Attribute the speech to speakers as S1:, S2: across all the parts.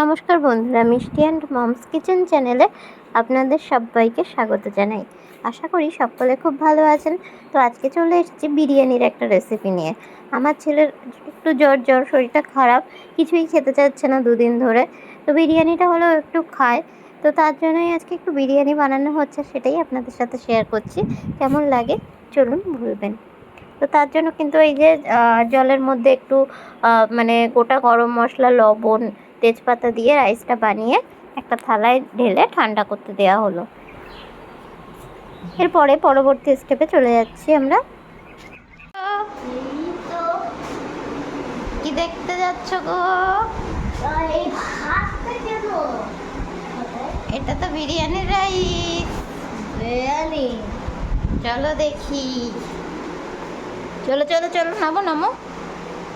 S1: নমস্কার বন্ধুরা, মিষ্টি অ্যান্ড মমস কিচেন চ্যানেলে আপনাদের সবাইকে স্বাগত জানাই। আশা করি সকলে খুব ভালো আছেন। তো আজকে চলে এসেছি বিরিয়ানির একটা রেসিপি নিয়ে। আমার ছেলের একটু জ্বর জ্বর, শরীরটা খারাপ, কিছুই খেতে চাচ্ছে না দুদিন ধরে। তো বিরিয়ানিটা হলো একটু খায়। তো তার জন্যই আজকে একটু বিরিয়ানি বানানো হচ্ছে, সেটাই আপনাদের সাথে শেয়ার করছি। কেমন লাগে চলুন ভুলবেন তো তার জন্য কিন্তু এই যে জলের মধ্যে একটু মানে গোটা গরম মশলা, লবণ তেজপাতা দিয়ে রাইসটা বানিয়ে একটা থালায় ঢেলে ঠান্ডা করতে দেওয়া হলো। এরপরে পরবর্তী স্টেপে চলে যাচ্ছি আমরা। কি দেখতে যাচ্ছ গো? এটা তো বিরিয়ানির রাইস।
S2: বিরিয়ানি?
S1: চলো দেখি। চলো চলো চলো নামো নামো।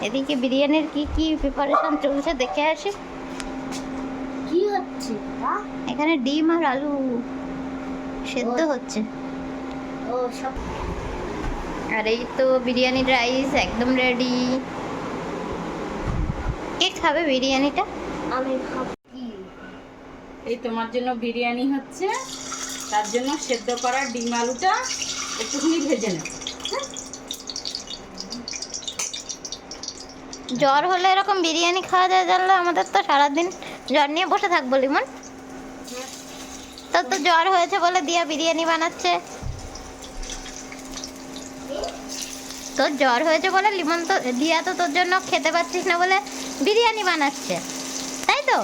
S1: এদিকে বিরিয়ানির কি কি প্রিপারেশন চলছে দেখে আসি? এখানে ডিম আর আলু সেদ্ধ হচ্ছে। আর এই তো বিরিয়ানির রাইস একদম রেডি। কে খাবে বিরিয়ানিটা?
S2: আমি খাব
S3: এই তোমার জন্য বিরিয়ানি হচ্ছে তার জন্য সেদ্ধ করা ডিম আলুটা একটুখানি ভেজে নেব।
S1: জ্বর হলে এরকম বিরিয়ানি খাওয়া যায় জানলে আমাদের তো সারাদিন জ্বর নিয়ে বসে থাকব লিমন। তোর তো জ্বর হয়েছে বলে দিয়া বিরিয়ানি বানাচ্ছে। তোর জ্বর হয়েছে বলে লিমন তো দিয়া তো তোর জন্য খেতে পারছিস না বলে বিরিয়ানি বানাচ্ছে। তাই তো?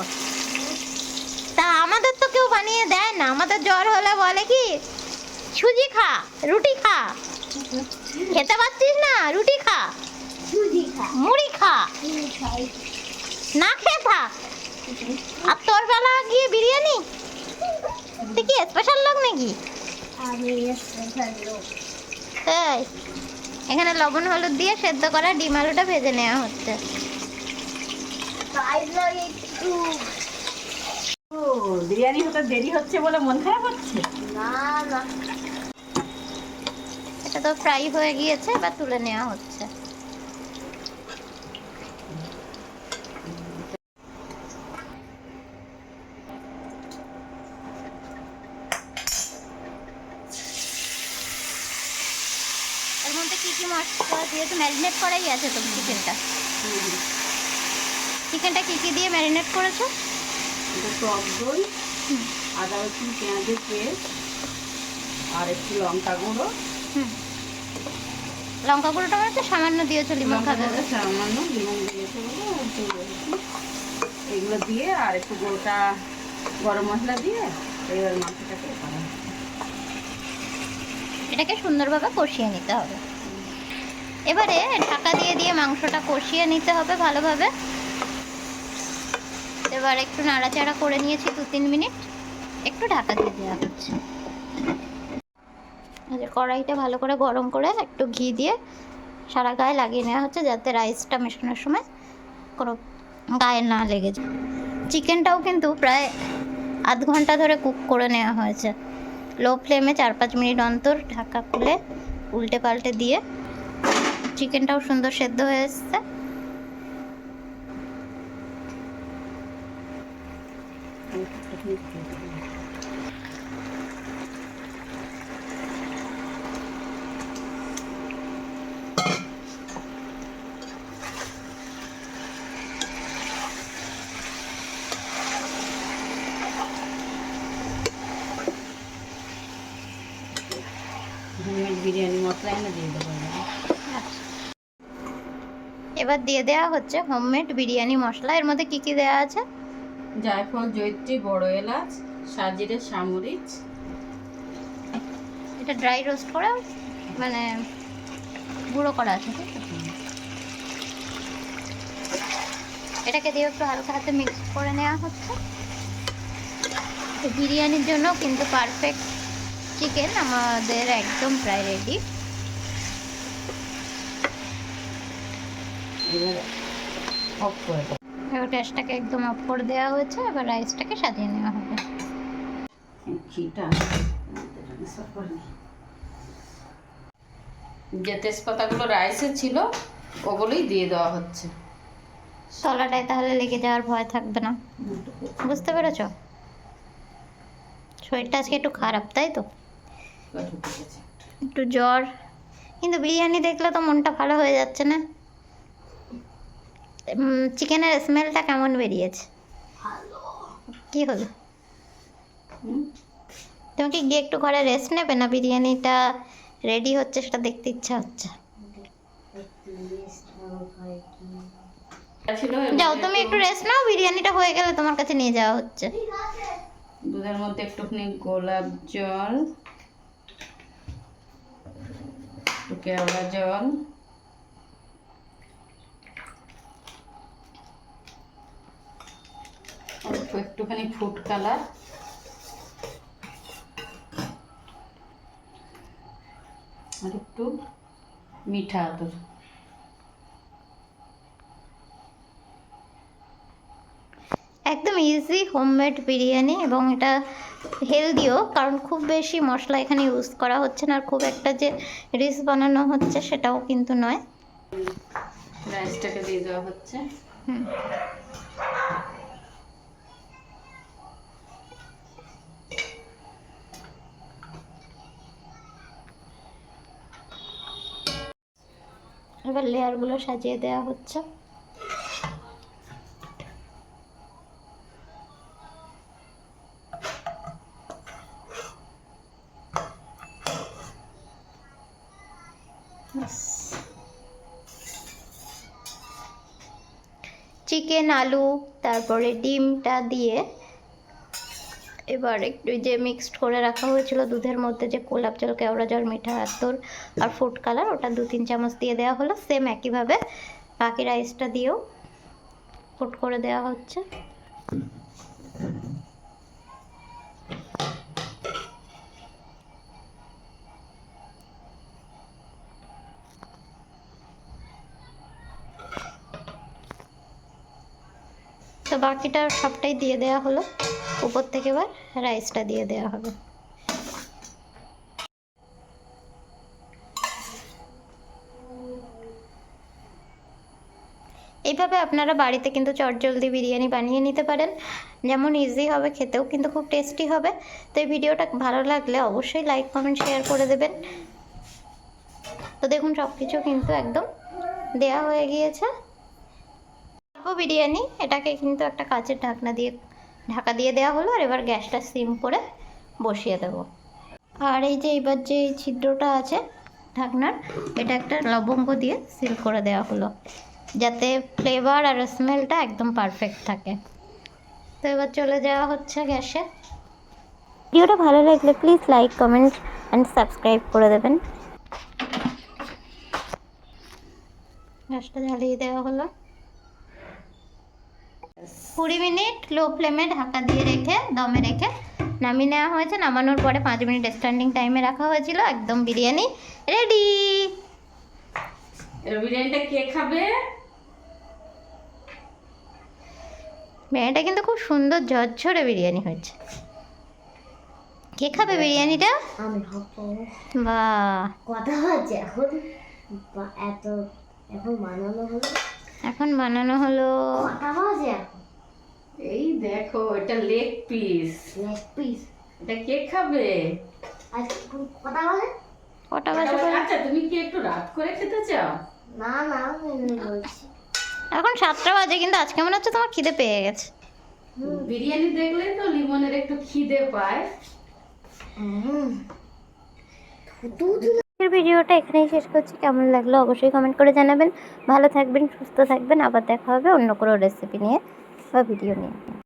S1: তা আমাদের তো কেউ বানিয়ে দেয় না আমাদের জ্বর হলে বলে কি সুজি খা রুটি খা। খেতে পারছিস না রুটি খা। মুড়ি খা। না খেয়ে থাক। আর তোর বেলা গিয়ে বিরিয়ানি তুই কি স্পেশাল লোক নাকি
S2: আমি স্পেশাল লোক
S1: তাই এখানে লবণ হলুদ দিয়ে সেদ্ধ করা ডিম আলুটা ভেজে নেওয়া হচ্ছে।
S3: বিরিয়ানি হতে দেরি হচ্ছে বলে মন খারাপ হচ্ছে?
S2: না না।
S1: এটা তো ফ্রাই হয়ে গিয়েছে এবার তুলে নেওয়া হচ্ছে। এর মধ্যে কি কি মশলা দিয়েছে ম্যারিনেট করাই আছে তো চিকেনটা চিকেনটা কি কি দিয়ে ম্যারিনেট করেছ
S3: টক দই। আদা রসুন পেঁয়াজের পেস্ট আর একটু লঙ্কা গুঁড়ো
S1: হুম লঙ্কা গুঁড়োটা মানে সামান্য দিয়েছ লিমন খাবে
S3: সামান্য লিমন দিয়েছে। এগুলো দিয়ে আর একটু গোটা গরম মশলা দিয়ে এবার মাংসটাকে করা হয়।
S1: এটাকে সুন্দরভাবে কষিয়ে নিতে হবে। এবারে ঢাকা দিয়ে দিয়ে মাংসটা কষিয়ে নিতে হবে ভালোভাবে। এবার একটু নাড়াচাড়া করে নিয়েছি দু তিন মিনিট। একটু ঢাকা দিয়ে দেওয়া হচ্ছে। কড়াইটা ভালো করে গরম করে একটু ঘি দিয়ে সারা গায়ে লাগিয়ে নেওয়া হচ্ছে যাতে রাইসটা মেশানোর সময় কোনো গায়ে না লেগে যায়। চিকেনটাও কিন্তু প্রায় আধ ঘণ্টা ধরে কুক করে নেওয়া হয়েছে। লো ফ্লেমে চার পাঁচ মিনিট অন্তর ঢাকা খুলে উল্টে পাল্টে দিয়ে চিকেনটাও সুন্দর সেদ্ধ হয়ে এসছে।
S3: হোমমেড বিরিয়ানি মশলা এনে দিয়ে দেবো
S1: এবার। দিয়ে দেওয়া হচ্ছে হোমমেড বিরিয়ানি মশলা। এর মধ্যে কি কি দেওয়া আছে?
S3: জায়ফল জৈত্রী বড় এলাচ সাজিরে সামরিচ।
S1: এটা ড্রাই রোস্ট করে মানে গুঁড়ো করা আছে? এটাকে দিয়ে একটু হালকা হাতে মিক্স করে নেওয়া হচ্ছে। বিরিয়ানির জন্য কিন্তু পারফেক্ট চিকেন আমাদের একদম প্রায় রেডি
S3: এবার
S1: গ্যাসটাকে একদম অফ করে দেওয়া হয়েছে এবার রাইসটাকে সাজিয়ে নেওয়া হবে।
S3: যে তেজপাতাগুলো রাইসে ছিল ওগুলোই দিয়ে দেওয়া হচ্ছে।
S1: তলাটায় তাহলে লেগে যাওয়ার ভয় থাকবে না। বুঝতে পেরেছ? শরীরটা আজকে একটু খারাপ তাই তো?
S3: ঢুকে গেছে।
S1: একটু জ্বর। কিন্তু বিরিয়ানি দেখলে তো মনটা ভালো হয়ে যাচ্ছে না। চিকেনের স্মেলটা কেমন বেরিয়েছে? কি হলো? তুমি কি গিয়ে একটু ঘরে রেস্ট নেবে না বিরিয়ানিটা রেডি হচ্ছে সেটা দেখতে ইচ্ছা হচ্ছে? যাও তুমি একটু রেস্ট নাও বিরিয়ানিটা হয়ে গেলে তোমার কাছে নিয়ে যাওয়া হচ্ছে।
S3: দুধের মধ্যে একটুখানি গোলাপ জল একটু কেওড়া জল একটুখানি ফুড কালার। আর একটু মিঠা আতর
S1: একদম ইজি হোমমেড বিরিয়ানি এবং এটা হেলদিও কারণ খুব বেশি মশলা এখানে ইউজ করা হচ্ছে না আর খুব একটা যে রিচ বানানো হচ্ছে সেটাও কিন্তু নয়।
S3: রাইসটাকে দিয়ে দেওয়া হচ্ছে।
S1: হুম। এবার লেয়ারগুলো সাজিয়ে দেওয়া হচ্ছে। চিকেন আলু, তারপরে ডিমটা দিয়ে এবার একটু যে মিক্সড করে রাখা হয়েছিল দুধের মধ্যে যে গোলাপ জল, কেওড়া জল, মিঠা আতর আর ফুড কালার ওটা দু তিন চামচ দিয়ে দেওয়া হলো। সেম একইভাবে বাকি রাইসটা দিয়েও ফুট করে দেওয়া হচ্ছে। তো বাকিটা সবটাই দিয়ে দেওয়া হলো। উপর থেকে এবার রাইসটা দিয়ে দেওয়া হবে। এইভাবে আপনারা বাড়িতে কিন্তু চটজলদি বিরিয়ানি বানিয়ে নিতে পারেন। যেমন ইজি হবে, খেতেও কিন্তু খুব টেস্টি হবে। তো এই ভিডিওটা ভালো লাগলে অবশ্যই লাইক কমেন্ট শেয়ার করে দেবেন। তো দেখুন সব কিছু কিন্তু একদম দেয়া হয়ে গিয়েছে। অল্প বিরিয়ানি। এটাকে কিন্তু একটা কাচের ঢাকনা দিয়ে ঢাকা দিয়ে দেওয়া হলো। আর এবার গ্যাসটা সিম করে বসিয়ে দেব। আর এই যে এবার যে ছিদ্রটা আছে ঢাকনার এটা একটা লবঙ্গ দিয়ে সিল করে দেওয়া হলো। যাতে ফ্লেভার আর স্মেলটা একদম পারফেক্ট থাকে। তো এবার চলে যাওয়া হচ্ছে গ্যাসে। ভিডিওটা ভালো লাগলে please like comment and subscribe করে দেবেন। গ্যাসটা জ্বালিয়ে দেওয়া হলো। কুড়ি মিনিট লো ফ্লেমে ঢাকা দিয়ে রেখে দমে রেখে নামিয়ে নেওয়া হয়েছে। নামানোর পরে পাঁচ মিনিট স্ট্যান্ডিং টাইমে রাখা হয়েছিল। একদম বিরিয়ানি রেডি
S3: বিরিয়ানিটা কে খাবে?
S1: বিরিয়ানিটা কিন্তু খুব সুন্দর ঝরঝরে বিরিয়ানি হয়েছে। কে খাবে বিরিয়ানিটা?
S2: আমি
S1: বা
S2: কথা হচ্ছে এখন এত এখন বানানো হলো।
S1: এখন বানানো হলো।
S2: বাজে এখন।
S3: এই দেখো এটা লেগ পিস
S2: লেগ পিস
S3: এটা কে খাবে?
S2: আজ এখন কটা বাজে?
S1: কটা বাজে
S3: আচ্ছা তুমি কি একটু রাত করে খেতে চাও?
S2: না না আমি বলছি।
S1: এখন সাতটা বাজে কিন্তু আজকে মনে হচ্ছে তোমার খিদে পেয়ে গেছে।
S3: বিরিয়ানি দেখলে তো লিমনের একটু খিদে পায়।
S1: ভিডিওটা এখানেই শেষ করছি। কেমন লাগল অবশ্যই কমেন্ট করে জানাবেন। ভালো থাকবেন সুস্থ থাকবেন। আবার দেখা হবে অন্য কোনো রেসিপি নিয়ে। বা ভিডিও নিয়ে